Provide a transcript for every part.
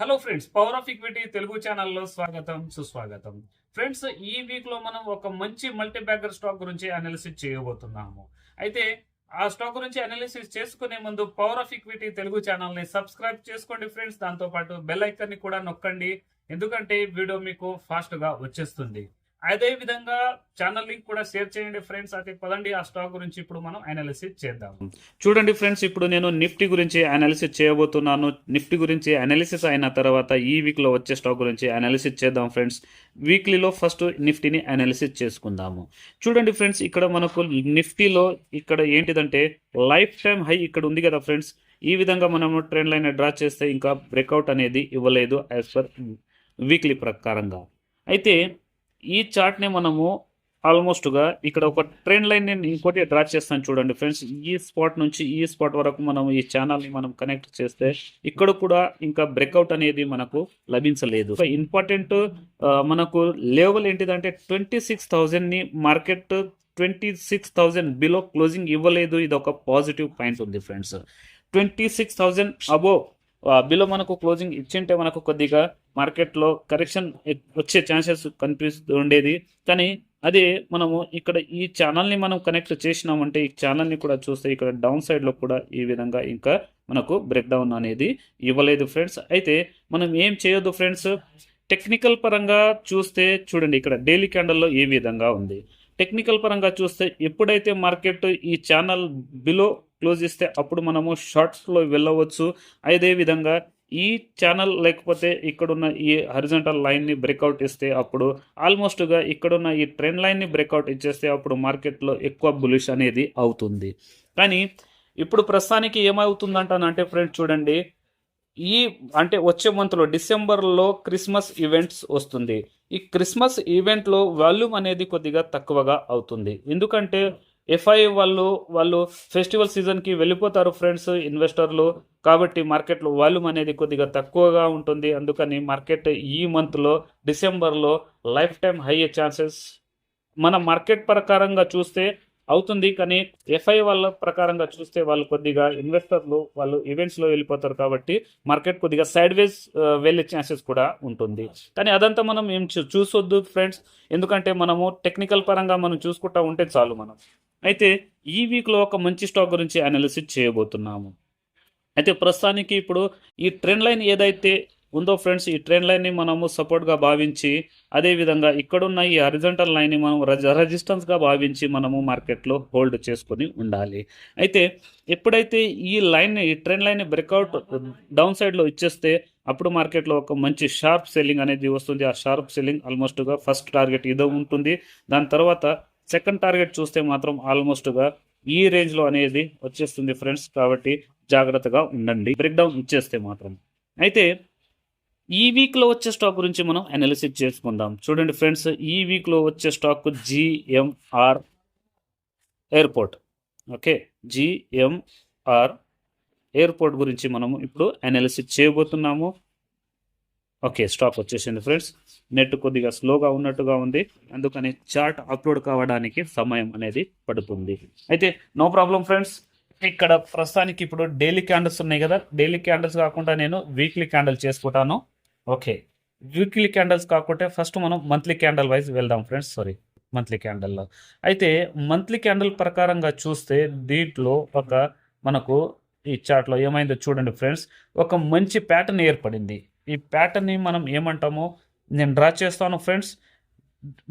Hello friends power of equity Telugu ఛానల్లో స్వాగతం సుస్వాగతం. ఫ్రెండ్స్ ఈ వీక్లో మనం ఒక మంచి మల్టీబ్యాగర్ స్టాక్ గురించి అనాలిసిస్ చేయబోతున్నాము. అయితే ఆ స్టాక్ గురించి అనాలిసిస్ చేసుకునే ముందు పవర్ ఆఫ్ ఈక్విటీ తెలుగు ఛానల్ని సబ్స్క్రైబ్ చేసుకోండి ఫ్రెండ్స్ దాంతో పాటు బెల్ ఐకాన్ని కూడా నొక్కండి. ఎందుకంటే వీడియో మీకు ఫాస్ట్గా వచ్చేస్తుంది. అదే విధంగా ఛానల్ లింక్ కూడా షేర్ చేయండి ఫ్రెండ్స్ అయితే పదండి ఆ స్టాక్ గురించి ఇప్పుడు మనం అనాలిసిస్ చేద్దాం. చూడండి ఫ్రెండ్స్ ఇప్పుడు నేను నిఫ్టీ గురించి అనాలిసిస్ చేయబోతున్నాను. నిఫ్టీ గురించి అనాలిసిస్ అయిన తర్వాత ఈ వీక్లో వచ్చే స్టాక్ గురించి అనాలిసిస్ చేద్దాం ఫ్రెండ్స్ వీక్లీలో ఫస్ట్ నిఫ్టీని అనాలిసిస్ చేసుకుందాము. చూడండి ఫ్రెండ్స్ ఇక్కడ మనకు నిఫ్టీలో ఇక్కడ ఏంటిదంటే లైఫ్ టైం హై ఇక్కడ ఉంది కదా ఫ్రెండ్స్ ఈ విధంగా మనము ట్రెండ్ లైన్ డ్రా చేస్తే ఇంకా బ్రేక్అవుట్ అనేది ఇవ్వలేదు యాజ్ పర్ వీక్లీ ప్రకారంగా. అయితే ఈ చార్ట్ని మనము ఆల్మోస్ట్గా ఇక్కడ ఒక ట్రెండ్ లైన్ నేను ఇంకోటి డ్రా చేస్తాను చూడండి ఫ్రెండ్స్ ఈ స్పాట్ నుంచి ఈ స్పాట్ వరకు మనం ఈ ఛానల్ని మనం కనెక్ట్ చేస్తే ఇక్కడ కూడా ఇంకా బ్రేక్అవుట్ అనేది మనకు లభించలేదు. ఇంపార్టెంట్ మనకు లెవెల్ ఏంటిదంటే twenty six థౌజండ్ని market twenty six thousand below closing ఇవ్వలేదు. ఇది ఒక పాజిటివ్ పాయింట్ ఉంది friends twenty six thousand above below మనకు క్లోజింగ్ ఇచ్చింటే మనకు కొద్దిగా మార్కెట్లో కరెక్షన్ వచ్చే ఛాన్సెస్ కనిపిస్తూ ఉండేది. కానీ అదే మనము ఇక్కడ ఈ ఛానల్ని మనం కనెక్ట్ చేసినామంటే ఈ ఛానల్ని కూడా చూస్తే ఇక్కడ డౌన్ సైడ్లో కూడా ఈ విధంగా ఇంకా మనకు బ్రేక్డౌన్ అనేది ఇవ్వలేదు ఫ్రెండ్స్. అయితే మనం ఏం చేయొద్దు ఫ్రెండ్స్? టెక్నికల్ పరంగా చూస్తే చూడండి ఇక్కడ డైలీ క్యాండల్లో ఏ విధంగా ఉంది. టెక్నికల్ పరంగా చూస్తే ఎప్పుడైతే మార్కెట్ ఈ ఛానల్ బిలో క్లోజ్ ఇస్తే అప్పుడు మనము షార్ట్స్లో వెళ్ళవచ్చు. అదే విధంగా ఈ ఛానల్ లేకపోతే ఇక్కడున్న ఈ హరిజంటల్ లైన్ని బ్రేక్అవుట్ ఇస్తే అప్పుడు ఆల్మోస్ట్గా ఇక్కడున్న ఈ ట్రెండ్ లైన్ని బ్రేక్అవుట్ ఇచ్చేస్తే అప్పుడు మార్కెట్లో ఎక్కువ బులిష్ అనేది అవుతుంది. కానీ ఇప్పుడు ప్రస్తుతానికి ఏమవుతుందంటానంటే ఫ్రెండ్స్ చూడండి ఈ అంటే వచ్చే మంత్లో డిసెంబర్లో క్రిస్మస్ ఈవెంట్స్ వస్తుంది. ఈ క్రిస్మస్ ఈవెంట్లో వాల్యూమ్ అనేది కొద్దిగా తక్కువగా అవుతుంది. ఎందుకంటే ఎఫ్ఐ వాళ్ళు వాళ్ళు ఫెస్టివల్ సీజన్కి వెళ్ళిపోతారు ఫ్రెండ్స్ ఇన్వెస్టర్లు కాబట్టి మార్కెట్లో వాల్యూమ్ అనేది కొద్దిగా తక్కువగా ఉంటుంది. అందుకని మార్కెట్ ఈ మంత్లో డిసెంబర్లో లైఫ్ టైం హై ఛాన్సెస్ మన మార్కెట్ ప్రకారంగా చూస్తే అవుతుంది. కానీ ఎఫ్ఐ వాళ్ళ ప్రకారంగా చూస్తే వాళ్ళు కొద్దిగా ఇన్వెస్టర్లు వాళ్ళు ఈవెంట్స్లో వెళ్ళిపోతారు కాబట్టి మార్కెట్ కొద్దిగా సైడ్ వేస్ వెళ్ళే ఛాన్సెస్ కూడా ఉంటుంది. కానీ అదంతా మనం ఏం చూ- చూసొద్దు ఫ్రెండ్స్ ఎందుకంటే మనము టెక్నికల్ పరంగా మనం చూసుకుంటా ఉంటే చాలు మనం. అయితే ఈ వీక్లో ఒక మంచి స్టాక్ గురించి అనాలిసిస్ చేయబోతున్నాము. అయితే ప్రస్తుతానికి ఇప్పుడు ఈ ట్రెండ్ లైన్ ఏదైతే ఉందో ఫ్రెండ్స్ ఈ ట్రెండ్ లైన్ని మనము సపోర్ట్గా భావించి అదేవిధంగా ఇక్కడున్న ఈ హరిజంటల్ లైన్ని మనం రెజిస్టెన్స్గా భావించి మనము మార్కెట్లో హోల్డ్ చేసుకొని ఉండాలి. అయితే ఎప్పుడైతే ఈ లైన్ ఈ ట్రెండ్ లైన్ని బ్రేక్అవుట్ డౌన్ సైడ్లో ఇచ్చేస్తే అప్పుడు మార్కెట్లో ఒక మంచి షార్ప్ సెల్లింగ్ అనేది వస్తుంది. ఆ షార్ప్ సెల్లింగ్ ఆల్మోస్ట్గా ఫస్ట్ టార్గెట్ ఇదో ఉంటుంది. దాని తర్వాత సెకండ్ టార్గెట్ చూస్తే మాత్రం ఆల్మోస్ట్గా ఈ రేంజ్లో అనేది వచ్చేస్తుంది ఫ్రెండ్స్ కాబట్టి జాగ్రత్తగా ఉండండి. బ్రేక్డౌన్ ఇచ్చేస్తే మాత్రం. అయితే ఈ వీక్లో వచ్చే స్టాక్ గురించి మనం అనాలిసిస్ చేసుకుందాం. చూడండి ఫ్రెండ్స్ ఈ వీక్లో వచ్చే stock GMR airport okay GMR airport గురించి మనము ఇప్పుడు అనాలిసిస్ చేయబోతున్నాము. ఓకే స్టాక్ వచ్చేసింది ఫ్రెండ్స్ నెట్ కొద్దిగా స్లోగా ఉన్నట్టుగా ఉంది. అందుకని చార్ట్ అప్లోడ్ కావడానికి సమయం అనేది పడుతుంది. అయితే నో ప్రాబ్లం ఫ్రెండ్స్. ఇక్కడ ప్రస్తుతానికి ఇప్పుడు డైలీ క్యాండిల్స్ ఉన్నాయి కదా. డైలీ క్యాండిల్స్ కాకుండా నేను వీక్లీ క్యాండిల్ చేసుకుంటాను. ఓకే. వీక్లీ క్యాండిల్స్ కాకుంటే ఫస్ట్ మనం మంత్లీ క్యాండిల్ వైజ్ వెళ్దాం ఫ్రెండ్స్. సారీ మంత్లీ క్యాండిల్లో అయితే మంత్లీ క్యాండిల్ ప్రకారంగా చూస్తే దీంట్లో ఒక మనకు ఈ చార్ట్లో ఏమైందో చూడండి ఫ్రెండ్స్. ఒక మంచి ప్యాటర్న్ ఏర్పడింది. ఈ ప్యాటర్న్ని మనం ఏమంటామో? నేను డ్రా చేస్తాను ఫ్రెండ్స్.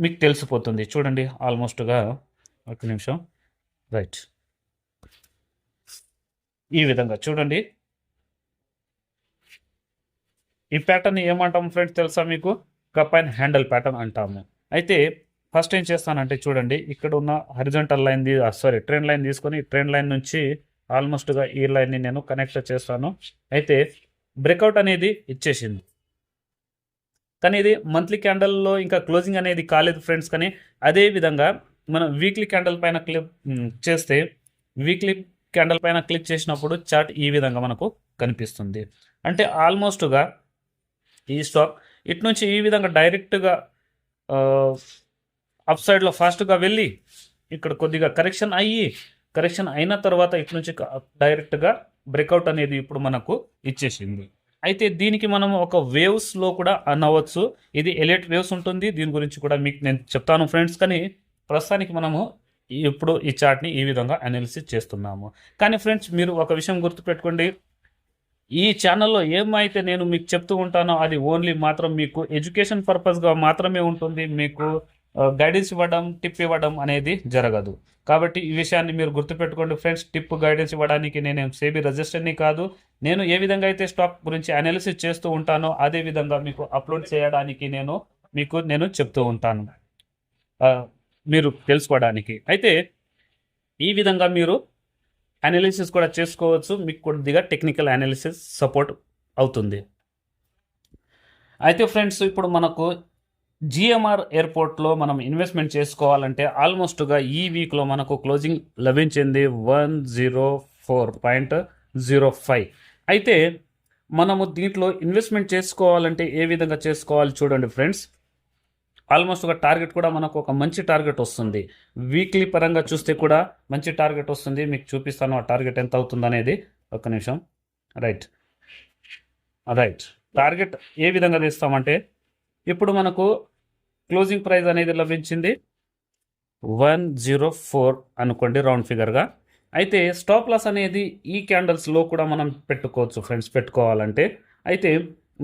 మీకు తెలిసిపోతుంది. చూడండి ఆల్మోస్ట్గా ఒక నిమిషం. రైట్. ఈ విధంగా చూడండి. ఈ ప్యాటర్న్ ఏమంటాము ఫ్రెండ్స్ తెలుసా మీకు? కప్ అండ్ హ్యాండిల్ ప్యాటర్న్ అంటాము. అయితే ఫస్ట్ ఏం చేస్తానంటే చూడండి ఇక్కడ ఉన్న horizontal line sorry trend line తీసుకొని ట్రైన్ లైన్ నుంచి ఆల్మోస్ట్గా ఈ లైన్ని నేను కనెక్ట్ చేస్తాను. అయితే బ్రేక్అవుట్ అనేది ఇచ్చేసింది. కానీ ఇది మంత్లీ క్యాండల్లో ఇంకా క్లోజింగ్ అనేది కాలేదు ఫ్రెండ్స్ కానీ అదే విధంగా మనం వీక్లీ క్యాండల్ పైన క్లిక్ చేస్తే వీక్లీ క్యాండల్ పైన క్లిక్ చేసినప్పుడు చార్ట్ ఈ విధంగా మనకు కనిపిస్తుంది. అంటే ఆల్మోస్ట్గా ఈ స్టాక్ ఇటు నుంచి ఈ విధంగా డైరెక్ట్గా అప్ సైడ్లో ఫాస్ట్గా వెళ్ళి ఇక్కడ కొద్దిగా కరెక్షన్ అయ్యి కరెక్షన్ అయిన తర్వాత ఇటు నుంచి డైరెక్ట్గా బ్రేక్అవుట్ అనేది ఇప్పుడు మనకు ఇచ్చేసింది. అయితే దీనికి మనం ఒక వేవ్స్లో కూడా అనవచ్చు. ఇది ఎలెట్ వేవ్స్ ఉంటుంది. దీని గురించి కూడా మీకు నేను చెప్తాను ఫ్రెండ్స్. కానీ ప్రస్తుతానికి మనము ఇప్పుడు ఈ చార్ట్ని ఈ విధంగా అనాలిసిస్ చేస్తున్నాము. కానీ ఫ్రెండ్స్ మీరు ఒక విషయం గుర్తుపెట్టుకోండి. ఈ ఛానల్లో ఏమైతే నేను మీకు చెప్తూ ఉంటానో అది ఓన్లీ మాత్రం మీకు ఎడ్యుకేషన్ పర్పస్గా మాత్రమే ఉంటుంది. మీకు గైడెన్స్ ఇవ్వడం టిప్ ఇవ్వడం అనేది జరగదు. కాబట్టి ఈ విషయాన్ని మీరు గుర్తుపెట్టుకోండి ఫ్రెండ్స్ టిప్ గైడెన్స్ ఇవ్వడానికి నేను సేబీ రిజిస్టర్ని కాదు. నేను ఏ విధంగా అయితే స్టాక్ గురించి అనాలిసిస్ చేస్తూ ఉంటానో అదే విధంగా మీకు అప్లోడ్ చేయడానికి నేను మీకు నేను చెప్తూ ఉంటాను. మీరు తెలుసుకోవడానికి. అయితే ఈ విధంగా మీరు అనాలిసిస్ కూడా చేసుకోవచ్చు. మీకు కొద్దిగా టెక్నికల్ అనాలిసిస్ సపోర్ట్ అవుతుంది. అయితే ఫ్రెండ్స్ ఇప్పుడు మనకు జిఎంఆర్ ఎయిర్పోర్ట్లో మనం ఇన్వెస్ట్మెంట్ చేసుకోవాలంటే ఆల్మోస్ట్గా ఈ వీక్లో మనకు క్లోజింగ్ లభించింది one zero four point zero five. అయితే మనము దీంట్లో ఇన్వెస్ట్మెంట్ చేసుకోవాలంటే ఏ విధంగా చేసుకోవాలి చూడండి ఫ్రెండ్స్. ఆల్మోస్ట్ ఒక టార్గెట్ కూడా మనకు ఒక మంచి టార్గెట్ వస్తుంది. వీక్లీ పరంగా చూస్తే కూడా మంచి టార్గెట్ వస్తుంది. మీకు చూపిస్తాను ఆ టార్గెట్ ఎంత అవుతుంది అనేది ఒక్క నిమిషం. రైట్. రైట్. టార్గెట్ ఏ విధంగా తీస్తామంటే ఇప్పుడు మనకు క్లోజింగ్ ప్రైస్ అనేది లభించింది వన్ జీరో ఫోర్ అనుకోండి రౌండ్ ఫిగర్గా అయితే స్టాప్ లాస్ అనేది ఈ క్యాండిల్స్లో కూడా మనం పెట్టుకోవచ్చు ఫ్రెండ్స్ పెట్టుకోవాలంటే. అయితే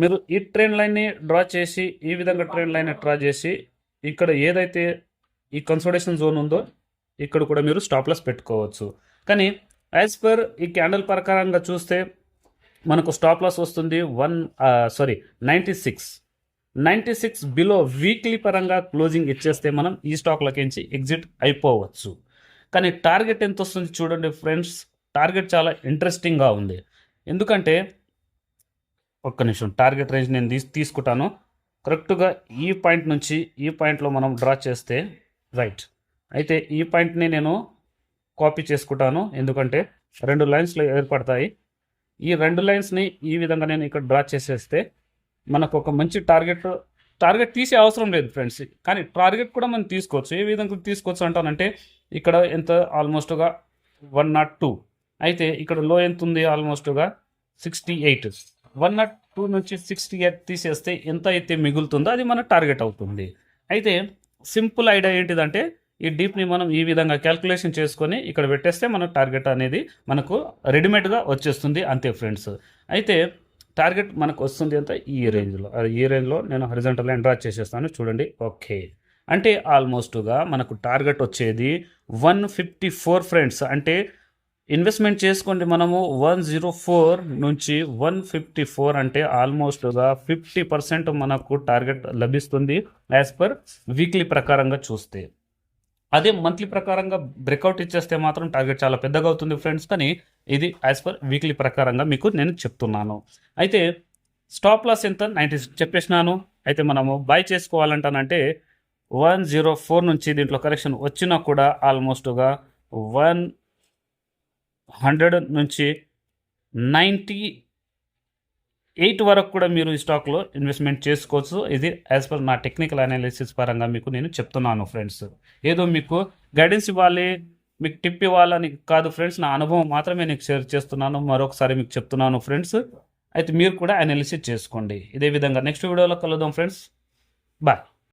మీరు ఈ ట్రెండ్ లైన్ని డ్రా చేసి ఈ విధంగా ట్రెండ్ లైన్ డ్రా చేసి ఇక్కడ ఏదైతే ఈ కన్సోడేషన్ జోన్ ఉందో ఇక్కడ కూడా మీరు స్టాప్ లాస్ పెట్టుకోవచ్చు. కానీ యాజ్ పర్ ఈ క్యాండిల్ ప్రకారంగా చూస్తే మనకు స్టాప్ లాస్ వస్తుంది one sorry ninety six ninety six below weekly పరంగా క్లోజింగ్ ఇచ్చేస్తే మనం ఈ స్టాక్లకించి ఎగ్జిట్ అయిపోవచ్చు. కానీ టార్గెట్ ఎంత వస్తుంది చూడండి ఫ్రెండ్స్ టార్గెట్ చాలా ఇంట్రెస్టింగ్గా ఉంది. ఎందుకంటే ఒక్క నిమిషం టార్గెట్ రేంజ్ నేను తీసు తీసుకుంటాను. కరెక్ట్గా ఈ పాయింట్ నుంచి ఈ పాయింట్లో మనం డ్రా చేస్తే రైట్. అయితే ఈ పాయింట్ని నేను కాపీ చేసుకుంటాను. ఎందుకంటే రెండు లైన్స్లో ఏర్పడతాయి. ఈ రెండు లైన్స్ని ఈ విధంగా నేను ఇక్కడ డ్రా చేసేస్తే మనకు ఒక మంచి టార్గెట్ టార్గెట్ తీసే అవసరం లేదు ఫ్రెండ్స్. కానీ టార్గెట్ కూడా మనం తీసుకోవచ్చు. ఏ విధంగా తీసుకోవచ్చు అంటానంటే ఇక్కడ ఎంత ఆల్మోస్ట్గా వన్ నాట్ టూ. అయితే ఇక్కడ లో ఎంత ఉంది ఆల్మోస్ట్గా? Sixty eight. One naught two నుంచి సిక్స్టీ ఎయిట్ తీసేస్తే ఎంత అయితే మిగులుతుందో అది మన టార్గెట్ అవుతుంది. అయితే సింపుల్ ఐడియా ఏంటిదంటే ఈ డీప్ని మనం ఈ విధంగా క్యాల్కులేషన్ చేసుకొని ఇక్కడ పెట్టేస్తే మన టార్గెట్ అనేది మనకు రెడీమేడ్గా వచ్చేస్తుంది అంతే ఫ్రెండ్స్. అయితే టార్గెట్ మనకు వస్తుంది అంత ఈ రేంజ్లో. ఈ రేంజ్లో నేను హరిజంటల్ లైన్ డ్రా చేసేస్తాను. చూడండి. ఓకే. అంటే ఆల్మోస్ట్గా మనకు టార్గెట్ వచ్చేది వన్ ఫిఫ్టీ ఫోర్ ఫ్రెండ్స్. అంటే ఇన్వెస్ట్మెంట్ చేసుకోండి మనము వన్ జీరో ఫోర్ నుంచి వన్ ఫిఫ్టీ ఫోర్ అంటే ఆల్మోస్ట్గా ఫిఫ్టీ పర్సెంట్ మనకు టార్గెట్ లభిస్తుంది యాజ్ పర్ వీక్లీ ప్రకారంగా చూస్తే. అదే మంత్లీ ప్రకారంగా బ్రేక్అవుట్ ఇచ్చేస్తే మాత్రం టార్గెట్ చాలా పెద్దగా అవుతుంది ఫ్రెండ్స్. కానీ ఇది యాజ్ పర్ వీక్లీ ప్రకారంగా మీకు నేను చెప్తున్నాను. అయితే స్టాప్ లాస్ ఎంత? నైంటీ చెప్పేసినాను. అయితే మనము బై చేసుకోవాలంటానంటే వన్ జీరో ఫోర్ నుంచి దీంట్లో కరెక్షన్ వచ్చినా కూడా ఆల్మోస్ట్గా వన్ హండ్రెడ్ నుంచి నైంటీ ఎయిట్ వరకు కూడా మీరు ఈ స్టాక్లో ఇన్వెస్ట్మెంట్ చేసుకోవచ్చు. ఇది యాజ్ పర్ నా టెక్నికల్ అనాలిసిస్ పరంగా మీకు నేను చెప్తున్నాను ఫ్రెండ్స్ ఏదో మీకు గైడెన్స్ ఇవ్వాలి మీకు టిప్ ఇవ్వాలని కాదు ఫ్రెండ్స్ నా అనుభవం మాత్రమే నీకు షేర్ చేస్తున్నాను. మరొకసారి మీకు చెప్తున్నాను ఫ్రెండ్స్. అయితే మీరు కూడా అనాలిసిస్ చేసుకోండి. ఇదే విధంగా నెక్స్ట్ వీడియోలో కలుద్దాం ఫ్రెండ్స్. బాయ్